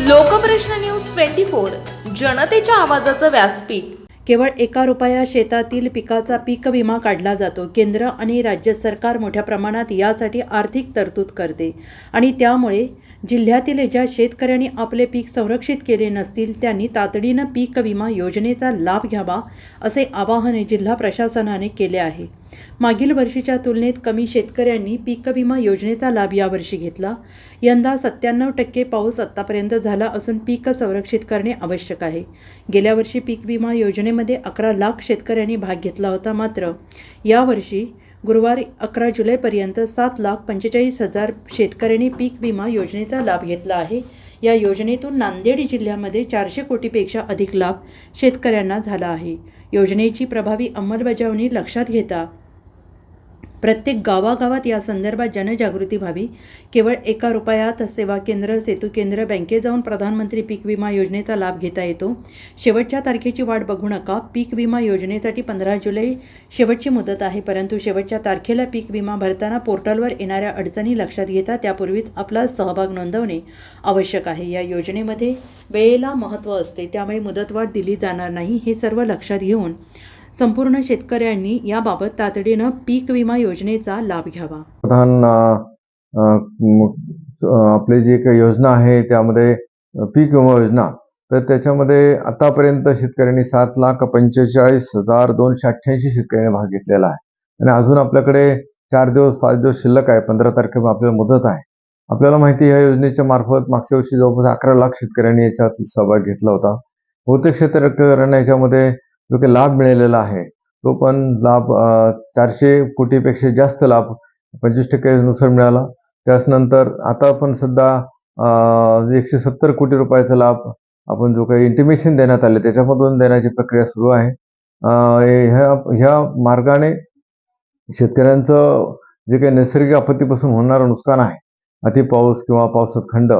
Lokprashna news twenty four जनतेच्या आवाजाचं व्यासपीठ. केवळ एका रुपया शेतातील पिकाचा पीक विमा काढला जातो. केंद्र आणि राज्य सरकार मोठ्या प्रमाणात यासाठी आर्थिक तरतूद करते. आणि त्यामुळे जिल्ह्यातील ज्या शेतकऱ्यांनी आपले पीक संरक्षित केले नसतील त्यांनी तातडीनं पीक विमा योजनेचा लाभ घ्यावा असे आवाहन जिल्हा प्रशासनाने केले आहे. मागील वर्षीच्या तुलनेत कमी शेतकऱ्यांनी पीक विमा योजनेचा लाभ यावर्षी घेतला. यंदा सत्त्याण्णव टक्के पाऊस आत्तापर्यंत झाला असून पीक संरक्षित करणे आवश्यक आहे. गेल्या वर्षी पीक विमा योजनेमध्ये अकरा लाख शेतकऱ्यांनी भाग घेतला होता मात्र यावर्षी गुरुवारी अकरा जुलैपर्यंत सात लाख पंचेचाळीस हजार शेतकऱ्यांनी पीक विमा योजनेचा लाभ घेतला आहे. या योजनेतून नांदेड जिल्ह्यामध्ये चारशे कोटीपेक्षा अधिक लाभ शेतकऱ्यांना झाला आहे. योजनेची प्रभावी अंमलबजावणी लक्षात घेता प्रत्येक गावागावात या संदर्भात जनजागृती व्हावी. केवळ एका रुपयात सेवा केंद्र सेतू केंद्र बँकेत जाऊन प्रधानमंत्री पीक विमा योजनेचा लाभ घेता येतो. शेवटच्या तारखेची वाट बघू नका. पीक विमा योजनेसाठी पंधरा जुलै शेवटची मुदत आहे. परंतु शेवटच्या तारखेला पीक विमा भरताना पोर्टलवर येणाऱ्या अडचणी लक्षात घेता त्यापूर्वीच आपला सहभाग नोंदवणे आवश्यक आहे. या योजनेमध्ये वेळेला महत्त्व असते. त्यामुळे मुदतवाढ दिली जाणार नाही हे सर्व लक्षात घेऊन संपूर्ण शेतकऱ्यांनी याबाबत तातडीनं पीक विमा योजनेचा लाभ घ्यावा. प्रधान आपली जी काही योजना आहे त्यामध्ये पीक विमा योजना तर त्याच्यामध्ये आतापर्यंत शेतकऱ्यांनी सात लाख पंचेचाळीस हजार दोनशे अठ्ठ्याऐंशी शेतकऱ्यांनी भाग घेतलेला आहे. आणि अजून आपल्याकडे चार दिवस पाच दिवस शिल्लक आहे पंधरा तारखेला आपल्याला मुदत आहे. आपल्याला माहिती आहे या योजनेच्या मार्फत मागच्या वर्षी जवळपास अकरा लाख शेतकऱ्यांनी याच्यात सहभाग घेतला होता. बहुतेक शेतकऱ्यांना याच्यामध्ये जो काही लाभ मिळालेला आहे तो पण लाभ चारशे कोटीपेक्षा जास्त लाभ पंचवीस टक्के नुकसान मिळाला. त्याचनंतर आता पण सध्या एकशे सत्तर कोटी रुपयाचा लाभ आपण जो काही इंटिमेशन देण्यात आले त्याच्यामधून देण्याची प्रक्रिया सुरू आहे. ह्या ह्या मार्गाने शेतकऱ्यांचं जे काही नैसर्गिक आपत्तीपासून होणारं नुकसान आहे अति पाऊस किंवा पावसात खंड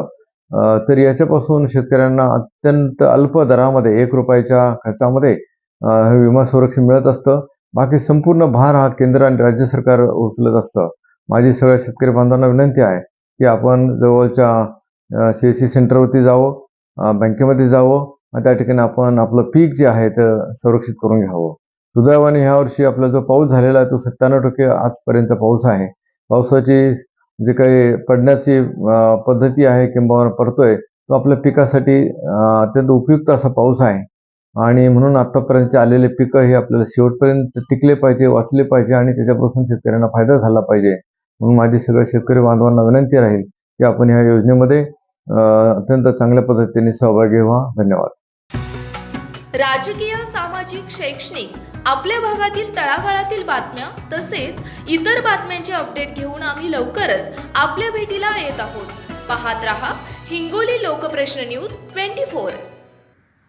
तर याच्यापासून शेतकऱ्यांना अत्यंत अल्प दरामध्ये एक रुपयाच्या खर्चामध्ये हे विमा संरक्षण मिळत असतं. बाकी संपूर्ण भार हा केंद्र आणि राज्य सरकार उचलत असतं. माझी सगळ्या शेतकरी बांधवांना विनंती आहे की आपण जवळच्या सी एस सी सेंटरवरती जावं बँकेमध्ये जावं आणि त्या ठिकाणी आपण आपलं पीक जे आहे ते संरक्षित करून घ्यावं. दुर्दैवाने ह्या वर्षी आपला जो पाऊस झालेला आहे तो सत्त्याण्णव टक्के आजपर्यंत पाऊस आहे. पावसाची जे काही पडण्याची पद्धती आहे किंवा पडतोय तो आपल्या पिकासाठी अत्यंत उपयुक्त असा पाऊस आहे. आणि म्हणून आतापर्यंत आलेले पिकं हे आपल्याला शेवटपर्यंत टिकले पाहिजे वाचले पाहिजे आणि त्याच्यापासून शेतकऱ्यांना फायदा झाला पाहिजे. म्हणून माझी सगळ्या शेतकरी बांधवांना विनंती राहील की आपण ह्या योजनेमध्ये अत्यंत चांगल्या पद्धतीने सहभागी व्हा. धन्यवाद. राजकीय सामाजिक शैक्षणिक आपल्या भागातील तळागाळातील बातम्या तसेच इतर बातम्यांचे अपडेट घेऊन आम्ही लवकरच आपल्या भेटीला येत आहोत. पाहत रहा Hingoli Lokprashna news twenty four.